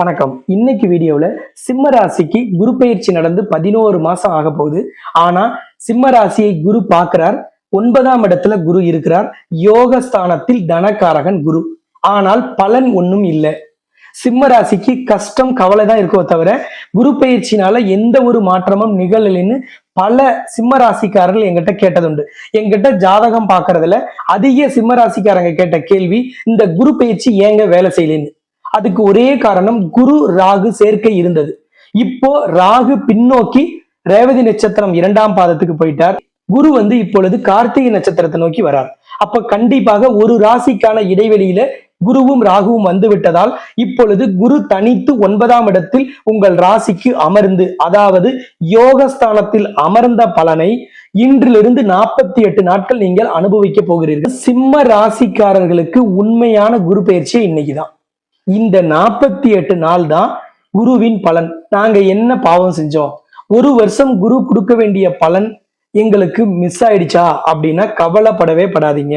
வணக்கம். இன்னைக்கு வீடியோவில் சிம்ம ராசிக்கு குரு பயிற்சி நடந்து பதினோரு மாசம் ஆக போகுது. ஆனா சிம்ம ராசியை குரு பார்க்கிறார். ஒன்பதாம் இடத்துல குரு இருக்கிறார். யோகஸ்தானத்தில் தனகாரகன் குரு. ஆனால் பலன் ஒன்றும் இல்லை. சிம்ம ராசிக்கு கஷ்டம் கவலை தான் இருக்கோ தவிர குரு பயிற்சினால எந்த ஒரு மாற்றமும் நிகழலைன்னு பல சிம்ம ராசிக்காரர்கள் எங்கிட்ட கேட்டதுண்டு. எங்கிட்ட ஜாதகம் பார்க்கறதுல அதிக சிம்ம ராசிக்காரங்க கேட்ட கேள்வி இந்த குரு பயிற்சி ஏங்க வேலை செய்யலன்னு. அதுக்கு ஒரே காரணம் குரு ராகு சேர்க்கை இருந்தது. இப்போ ராகு பின்னோக்கி ரேவதி நட்சத்திரம் இரண்டாம் பாதத்துக்கு போயிட்டார். குரு வந்து இப்பொழுது கார்த்திகை நட்சத்திரத்தை நோக்கி வரார். அப்ப கண்டிப்பாக ஒரு ராசிக்கான இடைவெளியில குருவும் ராகுவும் வந்து விட்டதால் இப்பொழுது குரு தனித்து ஒன்பதாம் இடத்தில் உங்கள் ராசிக்கு அமர்ந்து அதாவது யோகஸ்தானத்தில் அமர்ந்த பலனை இன்றிலிருந்து நாற்பத்தி எட்டு நாட்கள் நீங்கள் அனுபவிக்க போகிறீர்கள். சிம்ம ராசிக்காரர்களுக்கு உண்மையான குரு பயிற்சியை இன்னைக்குதான். இந்த நாற்பத்தி எட்டு நாள் தான் குருவின் பலன். நாங்க என்ன பாவம் செஞ்சோம்? ஒரு வருஷம் குரு கொடுக்க வேண்டிய பலன் எங்களுக்கு மிஸ் ஆயிடுச்சா? அப்படின்னா கவலைப்படவே படாதீங்க.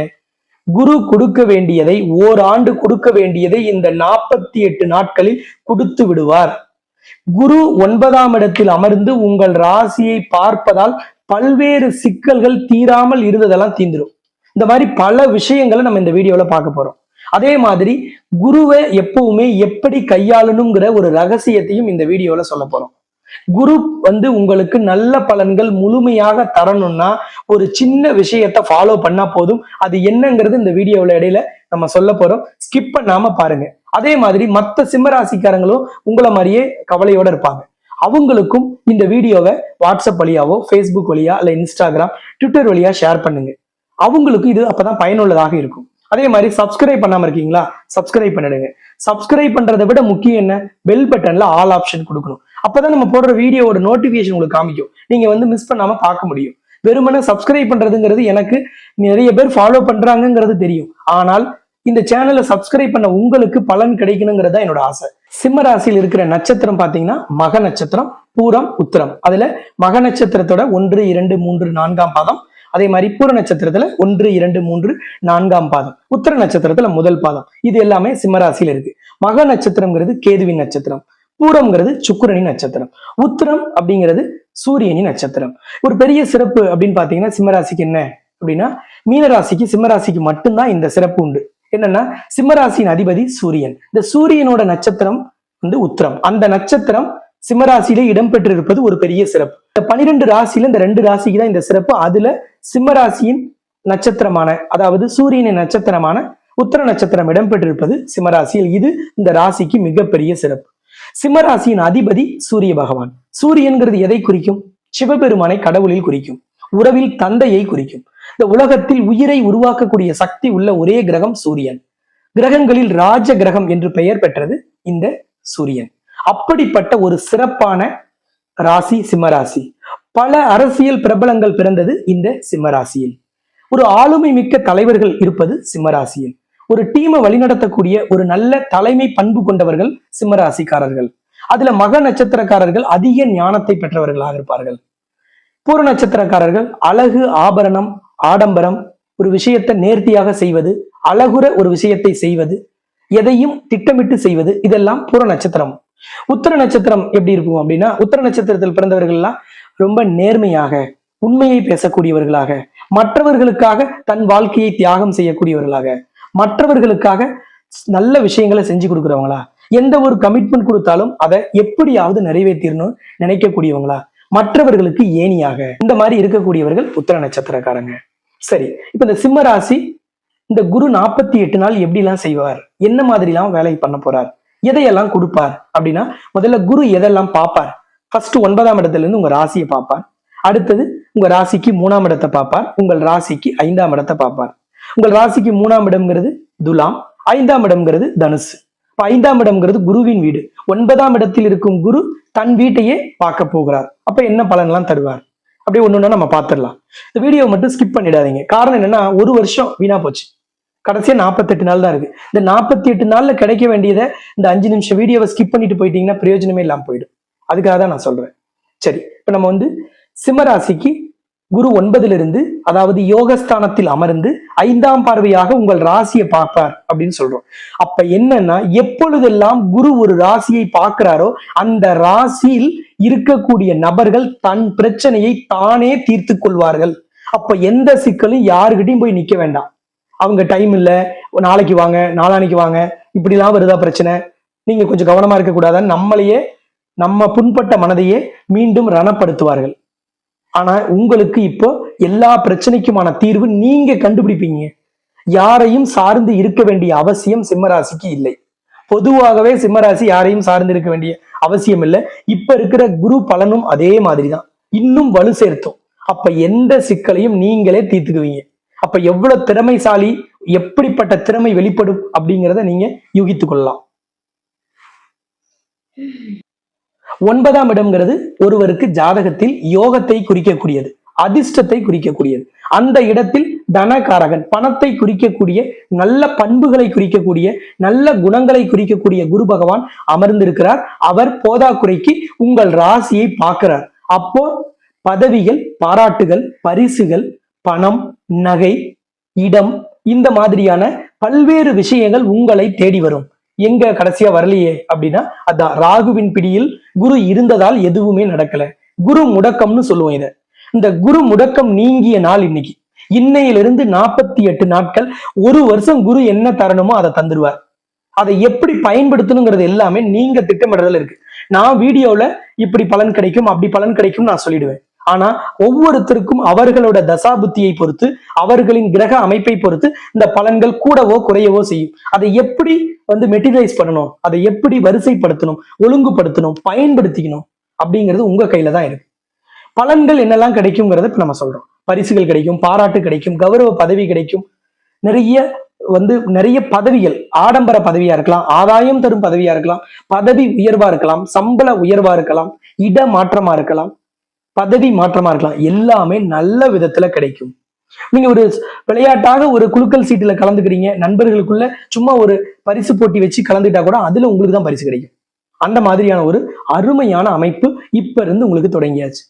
குரு கொடுக்க வேண்டியதை ஓராண்டு கொடுக்க வேண்டியதை இந்த நாற்பத்தி எட்டு நாட்களில் கொடுத்து விடுவார். குரு ஒன்பதாம் இடத்தில் அமர்ந்து உங்கள் ராசியை பார்ப்பதால் பல்வேறு சிக்கல்கள் தீராமல் இருந்ததெல்லாம் தீந்துடும் இந்த மாதிரி பல விஷயங்களை நம்ம இந்த வீடியோல பார்க்க போறோம். அதே மாதிரி குருவை எப்பவுமே எப்படி கையாளணுங்கிற ஒரு ரகசியத்தையும் இந்த வீடியோல சொல்ல போறோம். குரு வந்து உங்களுக்கு நல்ல பலன்கள் முழுமையாக தரணும்னா ஒரு சின்ன விஷயத்த ஃபாலோ பண்ணா போதும். அது என்னங்கிறது இந்த வீடியோவில் இடையில நம்ம சொல்ல போறோம். ஸ்கிப் பண்ணாம பாருங்க. அதே மாதிரி மற்ற சிம்மராசிக்காரங்களும் உங்களை மாதிரியே கவலையோட இருப்பாங்க. அவங்களுக்கும் இந்த வீடியோவை வாட்ஸ்அப் வழியாவோ ஃபேஸ்புக் வழியா இல்ல இன்ஸ்டாகிராம் ட்விட்டர் வழியா ஷேர் பண்ணுங்க. அவங்களுக்கு இது அப்பதான் பயனுள்ளதாக இருக்கும். அதே மாதிரி சப்ஸ்கிரைப் பண்ணாம இருக்கீங்களா? சப்ஸ்கிரைப் பண்ணிடுங்க. சப்ஸ்கிரைப் பண்றதை விட முக்கியம் என்ன? பெல் பட்டன்ல ஆல் ஆப்ஷன் கொடுக்கணும். அப்பதான் நம்ம போடுற வீடியோவோட நோட்டிபிகேஷன் உங்களுக்கு காமிக்கும். நீங்க வந்து மிஸ் பண்ணாம பார்க்க முடியும். வெறுமனே சப்ஸ்கிரைப் பண்றதுங்கிறது எனக்கு நிறைய பேர் ஃபாலோ பண்றாங்கங்கிறது தெரியும். ஆனால் இந்த சேனலை சப்ஸ்கிரைப் பண்ண உங்களுக்கு பலன் கிடைக்கணுங்கிறது தான் என்னோட ஆசை. சிம்ம ராசியில் இருக்கிற நட்சத்திரம் பார்த்தீங்கன்னா மக நட்சத்திரம் பூரம் உத்திரம். அதுல மக நட்சத்திரத்தோட ஒன்று இரண்டு மூன்று நான்காம் பாதம் அதே மாதிரி பூர நட்சத்திரத்துல ஒன்று இரண்டு மூன்று நான்காம் பாதம். உத்திர நட்சத்திரத்துல முதல் பாதம். இது எல்லாமே சிம்மராசியில இருக்கு. மக நட்சத்திரம்ங்கிறது கேதுவின் நட்சத்திரம். பூரம்ங்கிறது சுக்கிரனின் நட்சத்திரம். உத்திரம் அப்படிங்கிறது சூரியனின் நட்சத்திரம். ஒரு பெரிய சிறப்பு அப்படின்னு பாத்தீங்கன்னா சிம்மராசிக்கு என்ன அப்படின்னா மீனராசிக்கு சிம்மராசிக்கு மட்டும்தான் இந்த சிறப்பு உண்டு. என்னன்னா சிம்மராசியின் அதிபதி சூரியன். இந்த சூரியனோட நட்சத்திரம் வந்து உத்திரம். அந்த நட்சத்திரம் சிம்மராசியிலே இடம்பெற்றிருப்பது ஒரு பெரிய சிறப்பு. இந்த பனிரெண்டு ராசியில இந்த ரெண்டு ராசிக்கு தான் இந்த சிறப்பு. அதுல சிம்மராசியின் நட்சத்திரமான அதாவது சூரியனின் நட்சத்திரமான உத்தர நட்சத்திரம் இடம்பெற்றிருப்பது சிம்மராசியில். இது இந்த ராசிக்கு மிகப்பெரிய சிறப்பு. சிம்மராசியின் அதிபதி சூரிய பகவான். சூரியன்கிறது எதை குறிக்கும்? சிவபெருமானை கடவுளில் குறிக்கும். உறவில் தந்தையை குறிக்கும். இந்த உலகத்தில் உயிரை உருவாக்கக்கூடிய சக்தி உள்ள ஒரே கிரகம் சூரியன். கிரகங்களில் ராஜ கிரகம் என்று பெயர் பெற்றது இந்த சூரியன். அப்படிப்பட்ட ஒரு சிறப்பான ராசி சிம்மராசி பல அரசியல் பிரபலங்கள் பிறந்தது இந்த சிம்மராசியில் ஒரு ஆளுமை மிக்க தலைவர்கள் இருப்பது சிம்மராசியில் ஒரு டீமை வழிநடத்தக்கூடிய ஒரு நல்ல தலைமை பண்பு கொண்டவர்கள் சிம்மராசிக்காரர்கள் அதுல மக நட்சத்திரக்காரர்கள் அதிக ஞானத்தை பெற்றவர்களாக இருப்பார்கள். பூர நட்சத்திரக்காரர்கள் அழகு ஆபரணம் ஆடம்பரம் ஒரு விஷயத்தை நேர்த்தியாக செய்வது அழகுற ஒரு விஷயத்தை செய்வது எதையும் திட்டமிட்டு செய்வது இதெல்லாம் பூர நட்சத்திரம். உத்தர நட்சத்திரம் எப்படி இருக்கும் அப்படின்னா உத்தர நட்சத்திரத்தில் பிறந்தவர்கள்லாம் ரொம்ப நேர்மையாக உண்மையை பேசக்கூடியவர்களாக மற்றவர்களுக்காக தன் வாழ்க்கையை தியாகம் செய்யக்கூடியவர்களாக மற்றவர்களுக்காக நல்ல விஷயங்களை செஞ்சு கொடுக்குறவங்களா? எந்த ஒரு கமிட்மெண்ட் கொடுத்தாலும் அதை எப்படியாவது நிறைவேற்றிடணும் நினைக்கக்கூடியவங்களா? மற்றவர்களுக்கு ஏணியாக. இந்த மாதிரி இருக்கக்கூடியவர்கள் உத்தர நட்சத்திரக்காரங்க. சரி இப்ப இந்த சிம்ம ராசி இந்த குரு நாற்பத்தி எட்டு நாள் எப்படிலாம் செய்வார்? என்ன மாதிரிலாம் வேலை பண்ண போறார்? எதையெல்லாம் கொடுப்பார் அப்படின்னா முதல்ல குரு எதெல்லாம் பார்ப்பார்? ஃபர்ஸ்ட் ஒன்பதாம் இடத்துல இருந்து உங்க ராசியை பார்ப்பார். அடுத்தது உங்க ராசிக்கு மூணாம் இடத்தை பார்ப்பார். உங்கள் ராசிக்கு ஐந்தாம் இடத்தை பார்ப்பார். உங்கள் ராசிக்கு மூணாம் இடம்ங்கிறது துலாம் ஐந்தாம் இடம்ங்கிறது தனுசு. இப்ப ஐந்தாம் இடம்ங்கிறது குருவின் வீடு. ஒன்பதாம் இடத்தில் இருக்கும் குரு தன் வீட்டையே பார்க்க போகிறார். அப்ப என்ன பலன்லாம் தருவார்? அப்படியே ஒண்ணு ஒண்ணா நம்ம பார்த்துடலாம். இந்த வீடியோ மட்டும் ஸ்கிப் பண்ணிடாதீங்க. காரணம் என்னன்னா ஒரு வருஷம் வீணா போச்சு. கடைசியா நாற்பத்தெட்டு நாள் தான் இருக்கு. இந்த நாற்பத்தி எட்டு நாள்ல கிடைக்க வேண்டியதை இந்த அஞ்சு நிமிஷம் வீடியோவை ஸ்கிப் பண்ணிட்டு போயிட்டீங்கன்னா பிரயோஜனமே இல்லாமல் போயிடும். அதுக்காக தான் நான் சொல்றேன். சரி இப்ப நம்ம வந்து சிம்மராசிக்கு குரு ஒன்பதிலிருந்து அதாவது யோகஸ்தானத்தில் அமர்ந்து ஐந்தாம் பார்வையாக உங்கள் ராசியை பார்ப்பார் அப்படின்னு சொல்றோம். அப்ப என்னன்னா எப்பொழுதெல்லாம் குரு ஒரு ராசியை பார்க்கிறாரோ அந்த ராசியில் இருக்கக்கூடிய நபர்கள் தன் பிரச்சனையை தானே தீர்த்து கொள்வார்கள். அப்ப எந்த சிக்கலும் யாருகிட்டையும் போய் நிக்க வேண்டாம். அவங்க டைம் இல்லை நாளைக்கு வாங்க நாளானைக்கு வாங்க இப்படிலாம் வருதா பிரச்சனை? நீங்க கொஞ்சம் கவனமா இருக்கக்கூடாதான்னு நம்மளையே நம்ம புண்பட்ட மனதையே மீண்டும் ரணப்படுத்துவார்கள். ஆனா உங்களுக்கு இப்போ எல்லா பிரச்சனைக்குமான தீர்வு நீங்க கண்டுபிடிப்பீங்க. யாரையும் சார்ந்து இருக்க வேண்டிய அவசியம் சிம்மராசிக்கு இல்லை. பொதுவாகவே சிம்மராசி யாரையும் சார்ந்து இருக்க வேண்டிய அவசியம் இல்லை. இப்ப இருக்கிற குரு பலனும் அதே மாதிரி தான் இன்னும் வலு சேர்த்தோம். அப்ப எந்த சிக்கலையும் நீங்களே தீர்த்துக்குவீங்க. அப்ப எவ்வளவு திறமைசாலி எப்படிப்பட்ட திறமை வெளிப்படும் அப்படிங்கிறத நீங்க யூகித்துக் கொள்ளலாம். ஒன்பதாம் இடம்ங்கிறது ஒருவருக்கு ஜாதகத்தில் யோகத்தை குறிக்கக்கூடியது அதிர்ஷ்டத்தை குறிக்கக்கூடியது. அந்த இடத்தில் தனகாரகன் பணத்தை குறிக்கக்கூடிய நல்ல பண்புகளை குறிக்கக்கூடிய நல்ல குணங்களை குறிக்கக்கூடிய குரு பகவான் அமர்ந்திருக்கிறார். அவர் போதாக்குறைக்கு உங்கள் ராசியை பார்க்கிறார். அப்போ பதவிகள் பாராட்டுகள் பரிசுகள் பணம் நகை இடம் இந்த மாதிரியான பல்வேறு விஷயங்கள் உங்களை தேடி வரும். எங்க கடைசியா வரலையே அப்படின்னா அதான் ராகுவின் பிடியில் குரு இருந்ததால் எதுவுமே நடக்கல. குரு முடக்கம்னு சொல்லுவோம் இத. இந்த குரு முடக்கம் நீங்கிய நாள் இன்னைக்கு. இன்னையிலிருந்து நாற்பத்தி எட்டு நாட்கள் ஒரு வருஷம் குரு என்ன தரணுமோ அதை தந்துருவார். அதை எப்படி பயன்படுத்தணுங்கிறது எல்லாமே நீங்க திட்டமிடுறதுல இருக்கு. நான் வீடியோல இப்படி பலன் கிடைக்கும் அப்படி பலன் கிடைக்கும் நான் சொல்லிடுவேன். ஆனா ஒவ்வொருத்தருக்கும் அவர்களோட தசாபுத்தியை பொறுத்து அவர்களின் கிரக அமைப்பை பொறுத்து இந்த பலன்கள் கூடவோ குறையவோ செய்யும். அதை எப்படி வந்து மெட்டீரியலைஸ் பண்ணணும்? அதை எப்படி வரிசைப்படுத்தணும்? ஒழுங்குபடுத்தணும்? பயன்படுத்திக்கணும்? அப்படிங்கிறது உங்க கையில தான் இருக்கு. பலன்கள் என்னெல்லாம் கிடைக்குங்கிறத இப்ப நம்ம சொல்றோம். பரிசுகள் கிடைக்கும் பாராட்டு கிடைக்கும் கௌரவ பதவி கிடைக்கும். நிறைய வந்து நிறைய பதவிகள் ஆடம்பர பதவியா இருக்கலாம் ஆதாயம் தரும் பதவியா இருக்கலாம் பதவி உயர்வா இருக்கலாம் சம்பள உயர்வா இருக்கலாம் இட மாற்றமா இருக்கலாம். பதவி மாற்றமா இருக்கலாம். எல்லாமே நல்ல விதத்துல கிடைக்கும். நீங்க ஒரு விளையாட்டாக ஒரு குலுக்கல் சீட்டுல கலந்துக்கிறீங்க. நண்பர்களுக்குள்ள சும்மா ஒரு பரிசு போட்டி வச்சு கலந்துட்டா கூட அதுல உங்களுக்கு தான் பரிசு கிடைக்கும். அந்த மாதிரியான ஒரு அருமையான அமைப்பு இப்ப இருந்து உங்களுக்கு தொடங்கியாச்சு.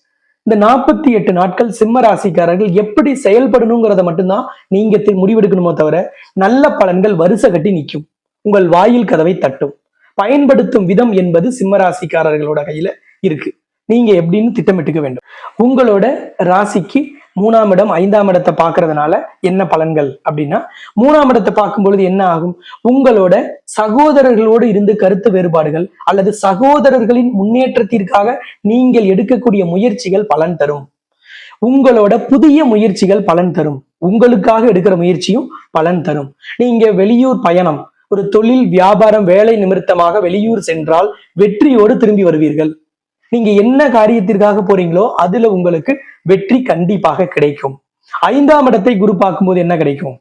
இந்த நாற்பத்தி எட்டு நாட்கள் சிம்ம ராசிக்காரர்கள் எப்படி செயல்படணுங்கிறத மட்டும்தான் நீங்க முடிவெடுக்கணுமோ தவிர நல்ல பலன்கள் வரிசை கட்டி நிற்கும் உங்கள் வாயில் கதவை தட்டும். பயன்படுத்தும் விதம் என்பது சிம்ம ராசிக்காரர்களோட கையில இருக்கு. நீங்க எப்படின்னு திட்டமிட்டுக்க வேண்டும். உங்களோட ராசிக்கு மூணாம் இடம் ஐந்தாம் இடத்தை பார்க்கறதுனால என்ன பலன்கள் அப்படின்னா மூணாம் இடத்தை பார்க்கும் பொழுது என்ன ஆகும்? உங்களோட சகோதரர்களோடு இருந்து கருத்து வேறுபாடுகள் அல்லது சகோதரர்களின் முன்னேற்றத்திற்காக நீங்கள் எடுக்கக்கூடிய முயற்சிகள் பலன் தரும். உங்களோட புதிய முயற்சிகள் பலன் தரும். உங்களுக்காக எடுக்கிற முயற்சியும் பலன் தரும். நீங்க வெளியூர் பயணம் ஒரு தொழில் வியாபாரம் வேலை நிமித்தமாக வெளியூர் சென்றால் வெற்றியோடு திரும்பி வருவீர்கள். நீங்க என்ன காரியத்திற்காக போறீங்களோ அதுல உங்களுக்கு வெற்றி கண்டிப்பாக கிடைக்கும். ஐந்தாம் இடத்தை குரு பார்க்கும்போது என்ன கிடைக்கும்?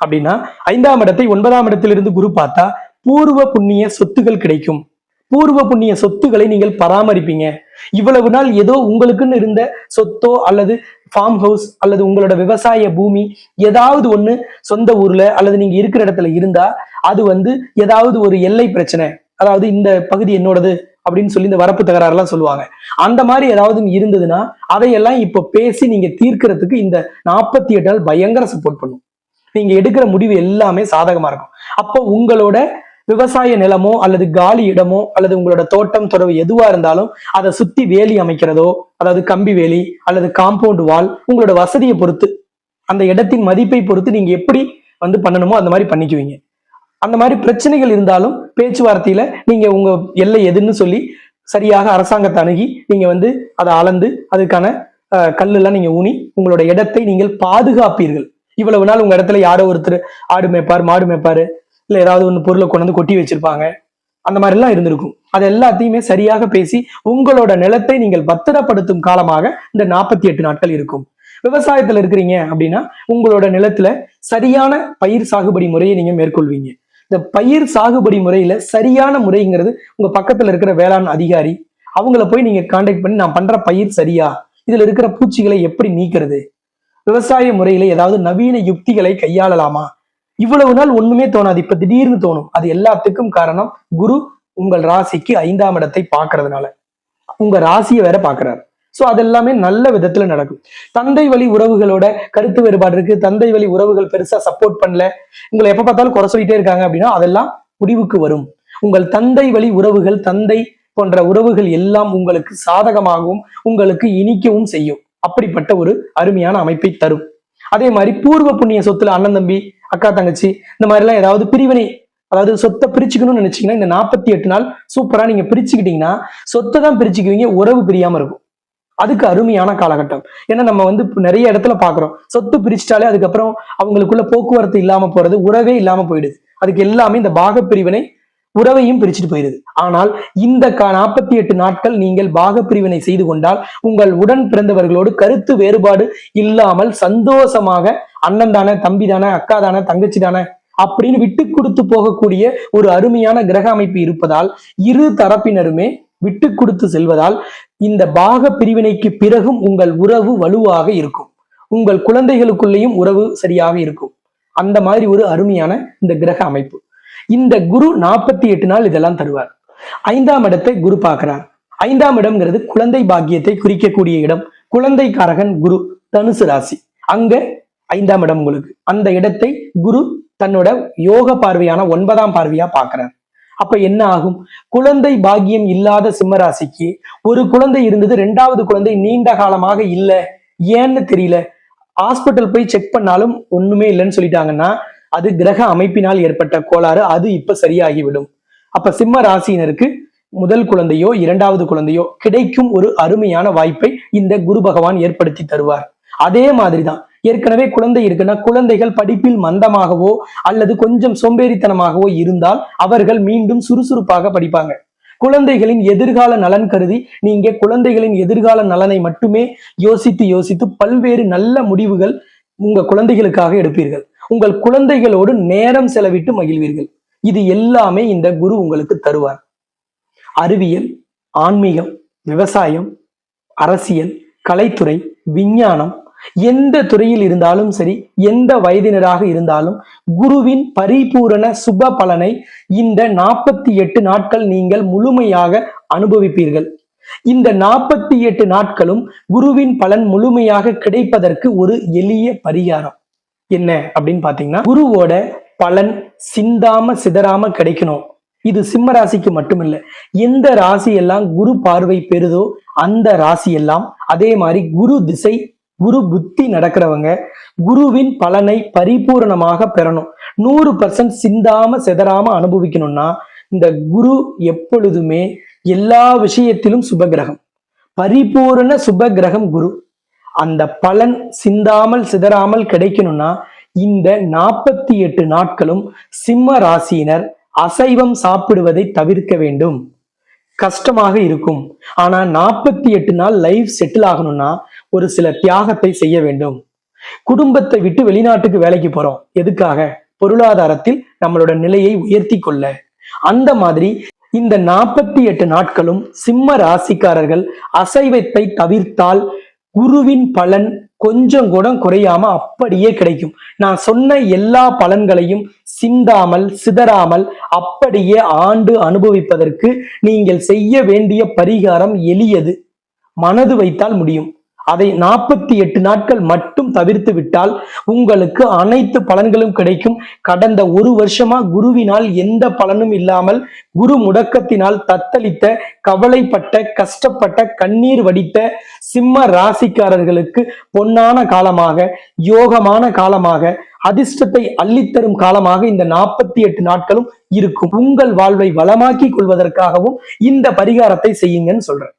அப்படின்னா ஐந்தாம் இடத்தை ஒன்பதாம் இடத்திலிருந்து குரு பார்த்தா பூர்வ புண்ணிய சொத்துகள் கிடைக்கும். பூர்வ புண்ணிய சொத்துக்களை நீங்கள் பராமரிப்பீங்க. இவ்வளவு நாள் ஏதோ உங்களுக்குன்னு இருந்த சொத்தோ அல்லது ஃபார்ம் ஹவுஸ் அல்லது உங்களோட விவசாய பூமி ஏதாவது ஒண்ணு சொந்த ஊர்ல அல்லது நீங்க இருக்கிற இடத்துல இருந்தா அது வந்து ஏதாவது ஒரு எல்லை பிரச்சனை. அதாவது இந்த பகுதி என்னோடது அப்படின்னு சொல்லி இந்த வரப்பு தகராறுலாம் சொல்லுவாங்க. அந்த மாதிரி ஏதாவது இருந்ததுன்னா அதையெல்லாம் இப்ப பேசி நீங்க தீர்க்கிறதுக்கு இந்த நாற்பத்தி எட்டு நாள் பயங்கர சப்போர்ட் பண்ணும். நீங்க எடுக்கிற முடிவு எல்லாமே சாதகமா இருக்கும். அப்போ உங்களோட விவசாய நிலமோ அல்லது காலி இடமோ அல்லது உங்களோட தோட்டம் துறவு எதுவா இருந்தாலும் அதை சுத்தி வேலி அமைக்கிறதோ அதாவது கம்பி வேலி அல்லது காம்பவுண்ட் வால் உங்களோட வசதியை பொறுத்து அந்த இடத்தின் மதிப்பை பொறுத்து நீங்க எப்படி வந்து பண்ணணுமோ அந்த மாதிரி பண்ணிக்குவீங்க. அந்த மாதிரி பிரச்சனைகள் இருந்தாலும் பேச்சுவார்த்தையில நீங்க உங்க எல்லை எதுன்னு சொல்லி சரியாக அரசாங்கத்தை அணுகி நீங்க வந்து அதை அளந்து அதுக்கான கல்லெல்லாம் நீங்க ஊனி உங்களோட இடத்தை நீங்கள் பாதுகாப்பீர்கள். இவ்வளவு நாள் உங்க இடத்துல யாரோ ஒருத்தர் ஆடு மேய்ப்பார் மாடு மேய்ப்பாரு இல்ல ஏதாவது ஒன்று பொருளை கொண்டு வந்து கொட்டி வச்சிருப்பாங்க. அந்த மாதிரி எல்லாம் இருந்திருக்கும். அது எல்லாத்தையுமே சரியாக பேசி உங்களோட நிலத்தை நீங்கள் பத்திரப்படுத்தும் காலமாக இந்த நாற்பத்தி எட்டு நாட்கள் இருக்கும். விவசாயத்துல இருக்கிறீங்க அப்படின்னா உங்களோட நிலத்துல சரியான பயிர் சாகுபடி முறையை நீங்க மேற்கொள்வீங்க. இந்த பயிர் சாகுபடி முறையில சரியான முறைங்கிறது உங்க பக்கத்துல இருக்கிற வேளாண் அதிகாரி அவங்கள போய் நீங்க கான்டாக்ட் பண்ணி நான் பண்ற பயிர் சரியா? இதுல இருக்கிற பூச்சிகளை எப்படி நீக்கிறது? விவசாய முறையில ஏதாவது நவீன யுக்திகளை கையாளலாமா? இவ்வளவு நாள் ஒண்ணுமே தோணாது. இப்ப திடீர்னு தோணும். அது எல்லாத்துக்கும் காரணம் குரு உங்கள் ராசிக்கு ஐந்தாம் இடத்தை பார்க்கறதுனால. உங்க ராசியை வேற பாக்குறாரு ஸோ அதெல்லாமே நல்ல விதத்துல நடக்கும். தந்தை வழி உறவுகளோட கருத்து வேறுபாடு இருக்கு. தந்தை வழி உறவுகள் பெருசா சப்போர்ட் பண்ணல. உங்களை எப்ப பார்த்தாலும் குறை சொல்லிட்டே இருக்காங்க அப்படின்னா அதெல்லாம் முடிவுக்கு வரும். உங்கள் தந்தை வழி உறவுகள் தந்தை போன்ற உறவுகள் எல்லாம் உங்களுக்கு சாதகமாகவும் உங்களுக்கு இனிக்கவும் செய்யும். அப்படிப்பட்ட ஒரு அருமையான அமைப்பை தரும். அதே மாதிரி பூர்வ புண்ணிய சொத்துல அண்ணன் தம்பி அக்கா தங்கச்சி இந்த மாதிரி எல்லாம் ஏதாவது பிரிவினை அதாவது சொத்தை பிரிச்சுக்கணும்னு நினைச்சீங்கன்னா இந்த நாற்பத்தி எட்டு நாள் சூப்பரா நீங்க பிரிச்சுக்கிட்டீங்கன்னா சொத்தை தான் பிரிச்சுக்குவீங்க உறவு பிரியாம இருக்கும். அதுக்கு அருமையான காலகட்டம். ஏன்னா நம்ம வந்து நிறைய இடத்துல பாக்குறோம். சொத்து பிரிச்சிட்டாலே அதுக்கப்புறம் அவங்களுக்குள்ள போக்குவரத்து இல்லாம போறது உறவே இல்லாம போயிடுது. அதுக்கு எல்லாமே இந்த பாகப்பிரிவினை உறவையும் பிரிச்சுட்டு போயிருது. ஆனால் இந்த நாற்பத்தி எட்டு நாட்கள் நீங்கள் பாகப்பிரிவினை செய்து கொண்டால் உங்கள் உடன் பிறந்தவர்களோடு கருத்து வேறுபாடு இல்லாமல் சந்தோஷமாக அண்ணன் தானே தம்பி தானே அக்கா தானே தங்கச்சி தானே அப்படின்னு விட்டு கொடுத்து போகக்கூடிய ஒரு அருமையான கிரக அமைப்பு இருப்பதால் இரு தரப்பினருமே விட்டு கொடுத்து செல்வதால் இந்த பாக பிரிவினைக்கு பிறகும் உங்கள் உறவு வலுவாக இருக்கும். உங்கள் குழந்தைகளுக்குள்ளேயும் உறவு சரியாக இருக்கும். அந்த மாதிரி ஒரு அருமையான இந்த கிரக அமைப்பு. இந்த குரு நாற்பத்தி எட்டு நாள் இதெல்லாம் தருவார். ஐந்தாம் இடத்தை குரு பார்க்கிறார். ஐந்தாம் இடம்ங்கிறது குழந்தை பாக்கியத்தை குறிக்கக்கூடிய இடம். குழந்தைக்காரகன் குரு தனுசு ராசி. அங்க ஐந்தாம் இடம் உங்களுக்கு. அந்த இடத்தை குரு தன்னோட யோக பார்வையான ஒன்பதாம் பார்வையா பார்க்கிறார். அப்ப என்ன ஆகும்? குழந்தை பாக்கியம் இல்லாத சிம்மராசிக்கு ஒரு குழந்தை இருந்தது ரெண்டாவது குழந்தை நீண்ட காலமாக இல்ல. ஏன்னு தெரியல. ஹாஸ்பிட்டல் போய் செக் பண்ணாலும் ஒண்ணுமே இல்லைன்னு சொல்லிட்டாங்கன்னா அது கிரக அமைப்பினால் ஏற்பட்ட கோளாறு அது இப்ப சரியாகிவிடும். அப்ப சிம்ம ராசியினருக்கு முதல் குழந்தையோ இரண்டாவது குழந்தையோ கிடைக்கும் ஒரு அருமையான வாய்ப்பை இந்த குரு பகவான் ஏற்படுத்தி தருவார். அதே மாதிரிதான். ஏற்கனவே குழந்தை இருக்குன்னா குழந்தைகள் படிப்பில் மந்தமாகவோ அல்லது கொஞ்சம் சோம்பேறித்தனமாகவோ இருந்தால் அவர்கள் மீண்டும் சுறுசுறுப்பாக படிப்பாங்க. குழந்தைகளின் எதிர்கால நலன் கருதி நீங்க குழந்தைகளின் எதிர்கால நலனை மட்டுமே யோசித்து யோசித்து பல்வேறு நல்ல முடிவுகள் உங்க குழந்தைகளுக்காக எடுப்பீர்கள். உங்கள் குழந்தைகளோடு நேரம் செலவிட்டு மகிழ்வீர்கள். இது எல்லாமே இந்த குரு உங்களுக்கு தருவார். அறிவியல் ஆன்மீகம் விவசாயம் அரசியல் கலைத்துறை விஞ்ஞானம் எந்த துறையில் இருந்தாலும் சரி எந்த வயதினராக இருந்தாலும் குருவின் பரிபூரண சுப பலனை இந்த நாற்பத்தி எட்டு நாட்கள் நீங்கள் முழுமையாக அனுபவிப்பீர்கள். இந்த நாற்பத்தி எட்டு நாட்களும் குருவின் பலன் முழுமையாக கிடைப்பதற்கு ஒரு எளிய பரிகாரம். என்ன அப்படின்னு பாத்தீங்கன்னா குருவோட பலன் சிந்தாம சிதறாம கிடைக்கணும். இது சிம்ம ராசிக்கு மட்டுமில்ல. எந்த ராசி எல்லாம் குரு பார்வை பெறுதோ அந்த ராசி எல்லாம் அதே மாதிரி குரு திசை குரு புத்தி நடக்கிறவங்க குருவின் பலனை பரிபூரணமாக பெறணும். நூறு பர்சன்ட் சிந்தாம சிதறாம அனுபவிக்கணும்னா இந்த குரு எப்பொழுதுமே எல்லா விஷயத்திலும் சுபகிரகம். பரிபூரண சுபகிரகம் குரு. அந்த பலன் சிந்தாமல் சிதறாமல் கிடைக்கணும்னா இந்த நாற்பத்தி எட்டு நாட்களும் சிம்ம ராசியினர் அசைவம் சாப்பிடுவதை தவிர்க்க வேண்டும். கஷ்டமாக இருக்கும். ஆனா நாற்பத்தி எட்டு நாள் லைஃப் செட்டில் ஆகணும்னா ஒரு சில தியாகத்தை செய்ய வேண்டும். குடும்பத்தை விட்டு வெளிநாட்டுக்கு வேலைக்கு போறோம். எதுக்காக? பொருளாதாரத்தில் நம்மளோட நிலையை உயர்த்தி கொள்ள. அந்த மாதிரி இந்த நாற்பத்தி எட்டு நாட்களும் சிம்ம ராசிக்காரர்கள் அசைவத்தை தவிர்த்தால் குருவின் பலன் கொஞ்சம் கூட குறையாம அப்படியே கிடைக்கும். நான் சொன்ன எல்லா பலன்களையும் சிந்தாமல் சிதறாமல் அப்படியே ஆண்டு அனுபவிப்பதற்கு நீங்கள் செய்ய வேண்டிய பரிகாரம் எளியது. மனது வைத்தால் முடியும். அதை நாற்பத்தி எட்டு நாட்கள் மட்டும் தவிர்த்து விட்டால் உங்களுக்கு அனைத்து பலன்களும் கிடைக்கும். கடந்த ஒரு வருஷமா குருவினால் எந்த பலனும் இல்லாமல் குரு முடக்கத்தினால் தத்தளித்த கவலைப்பட்ட கஷ்டப்பட்ட கண்ணீர் வடித்த சிம்ம ராசிக்காரர்களுக்கு பொன்னான காலமாக யோகமான காலமாக அதிர்ஷ்டத்தை அள்ளித்தரும் காலமாக இந்த நாற்பத்தி எட்டு நாட்களும் இருக்கும். உங்கள் வாழ்வை வளமாக்கி கொள்வதற்காகவும் இந்த பரிகாரத்தை செய்யுங்கன்னு சொல்றேன்.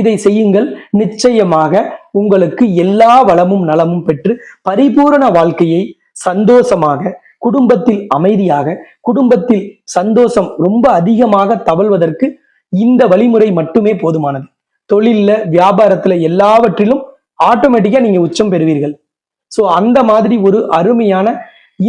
இதை செய்யுங்கள். நிச்சயமாக உங்களுக்கு எல்லா வளமும் நலமும் பெற்று பரிபூரண வாழ்க்கையை சந்தோஷமாக குடும்பத்தில் அமைதியாக குடும்பத்தில் சந்தோஷம் ரொம்ப அதிகமாக தவழ்வதற்கு இந்த வழிமுறை மட்டுமே போதுமானது. தொழில்ல வியாபாரத்துல எல்லாவற்றிலும் ஆட்டோமேட்டிக்கா நீங்க உச்சம் பெறுவீர்கள். சோ அந்த மாதிரி ஒரு அருமையான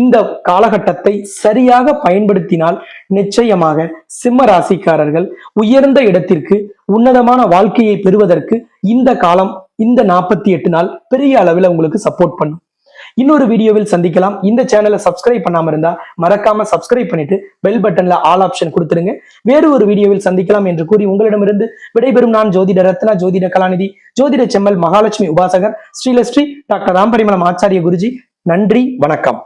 இந்த காலகட்டத்தை சரியாக பயன்படுத்தினால் நிச்சயமாக சிம்ம ராசிக்காரர்கள் உயர்ந்த இடத்திற்கு உன்னதமான வாழ்க்கையை பெறுவதற்கு இந்த காலம் இந்த நாற்பத்தி எட்டு நாள் பெரிய அளவில் உங்களுக்கு சப்போர்ட் பண்ணும். இன்னொரு வீடியோவில் சந்திக்கலாம். இந்த சேனலை சப்ஸ்கிரைப் பண்ணாம இருந்தா மறக்காம சப்ஸ்கிரைப் பண்ணிட்டு பெல் பட்டன்ல ஆல் ஆப்ஷன் கொடுத்துருங்க. வேறு ஒரு வீடியோவில் சந்திக்கலாம் என்று கூறி உங்களிடமிருந்து விடைபெறும் நான் ஜோதிட ரத்னா ஜோதிட கலாநிதி ஜோதிட செம்மல் மகாலட்சுமி உபாசகர் ஸ்ரீலஸ்ரீ டாக்டர் ராம்பரிமலம் ஆச்சாரிய குருஜி. நன்றி வணக்கம்.